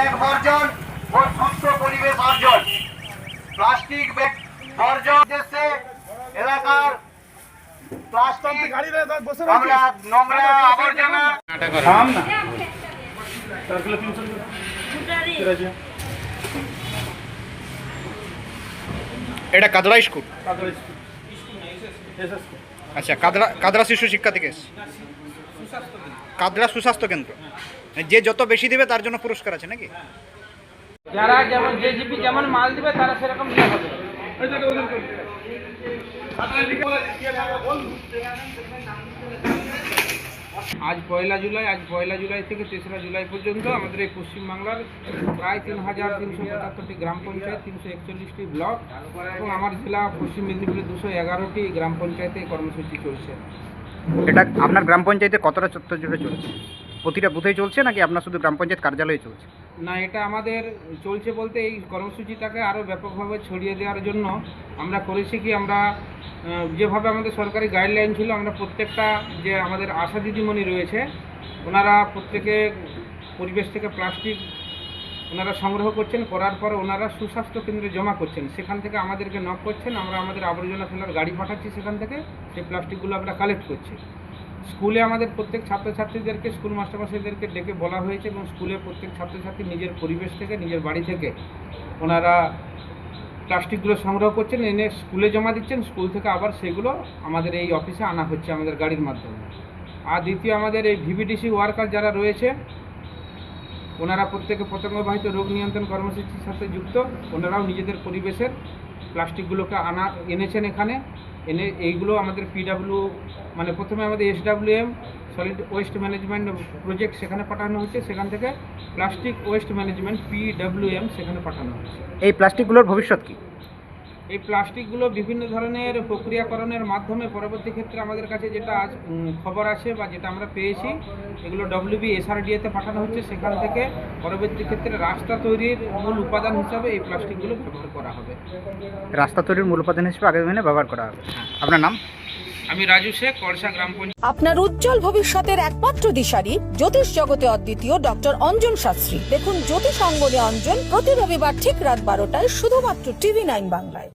Bag বর্জন ও সুস্থ পরিবেশ অর্জন প্লাস্টিক ব্যাগ বর্জন উদ্দেশ্যে এলাকার। প্লাস্টিক আমরা নোংরা আবর্জনা এটা কাদরা স্কুল? আচ্ছা কাদরা কাদরা শিশু শিক্ষা থেকে এসছে। কাদরা সুস্বাস্থ্য কেন্দ্র। যে যত বেশি দেবে তার জন্য পুরস্কার আছে নাকি? যারা যেমন যে জিপি যেমন মাল দিবে তারা সেরকম হবে। আজ পয়লা জুলাই আজ পয়লা জুলাই থেকে তেসরা জুলাই পর্যন্ত আমাদের এই পশ্চিমবাংলার প্রায় তিন হাজার তিনশো পঁচাত্তরটি গ্রাম পঞ্চায়েত তিনশো একচল্লিশটি ব্লক এবং আমার জেলা পশ্চিম মেদিনীপুরের দুশো এগারোটি গ্রাম পঞ্চায়েতে কর্মসূচি চলছে। এটা আপনার গ্রাম পঞ্চায়েতে কতটা চত্বর জুড়ে চলছে? প্রতিটা বুথেই চলছে নাকি আপনার শুধু গ্রাম পঞ্চায়েত কার্যালয়ে চলছে? না, এটা আমাদের চলছে বলতে এই কর্মসূচিটাকে আরও ব্যাপকভাবে ছড়িয়ে দেওয়ার জন্য আমরা করেছি কি আমরা যেভাবে আমাদের সরকারি গাইডলাইন ছিল, আমরা প্রত্যেকটা যে আমাদের আশা দিদিমণি রয়েছে, ওনারা প্রত্যেকে পরিবেশ থেকে প্লাস্টিক ওনারা সংগ্রহ করছেন, করার পর ওনারা সুস্বাস্থ্য কেন্দ্রে জমা করছেন। সেখান থেকে আমাদেরকে নক করছেন, আমরা আমাদের আবর্জনা ফেলার গাড়ি পাঠাচ্ছি সেখান থেকে, সেই প্লাস্টিকগুলো আমরা কালেক্ট করছি। স্কুলে আমাদের প্রত্যেক ছাত্রছাত্রীদেরকে, স্কুল মাস্টারমশাইদেরকে ডেকে বলা হয়েছে এবং স্কুলে প্রত্যেক ছাত্রছাত্রী নিজের পরিবেশ থেকে, নিজের বাড়ি থেকে ওনারা প্লাস্টিকগুলো সংগ্রহ করছেন, এনে স্কুলে জমা দিচ্ছেন, স্কুল থেকে আবার সেগুলো আমাদের এই অফিসে আনা হচ্ছে আমাদের গাড়ির মাধ্যমে। আর দ্বিতীয় আমাদের এই ভিভিডিসি ওয়ার্কার যারা রয়েছে, ওনারা প্রত্যেকে পতঙ্গবাহিত রোগ নিয়ন্ত্রণ কর্মসূচির সাথে যুক্ত, ওনারাও নিজেদের পরিবেশের প্লাস্টিকগুলোকে আনা, এনেছেন এখানে। এনে এইগুলো আমাদের পিডাব্লিউ মানে প্রথমে আমাদের SWM solid waste management project সেখানে পাঠানো হচ্ছে সেখান থেকে প্লাস্টিক ওয়েস্ট ম্যানেজমেন্ট পিডাব্লিউএম সেখানে পাঠানো হচ্ছে এই প্লাস্টিকগুলোর ভবিষ্যৎ কি? এই প্লাস্টিকগুলো বিভিন্ন ধরনের প্রক্রিয়াকরণের মাধ্যমে পরবর্তী ক্ষেত্রে আমাদের কাছে যেটা আজ খবর আছে বা যেটা আমরা পেয়েছি এগুলো ডব্লিউবি এসআরডিএতে পাঠানো হচ্ছে। সেখান থেকে পরবর্তী ক্ষেত্রে রাস্তা তৈরির মূল উপাদান হিসাবে এই প্লাস্টিকগুলো ব্যবহার করা হবে। রাস্তা তৈরির মূল উপাদান হিসেবে আগামী দিনে ব্যবহার করা হবে। আপনার নাম? আমি রাজু শেখ কলসা গ্রাম পঞ্চায়েত। আপনার উজ্জ্বল ভবিষ্যতের একমাত্র দিশারি জ্যোতিষ জগতে অদ্বিতীয় ডক্টর অঞ্জন শাস্ত্রী। দেখুন জ্যোতিষ অঙ্গনে অঞ্জন প্রতি রবিবার ঠিক রাত বারোটায় শুধুমাত্র টিভি নাইন বাংলায়।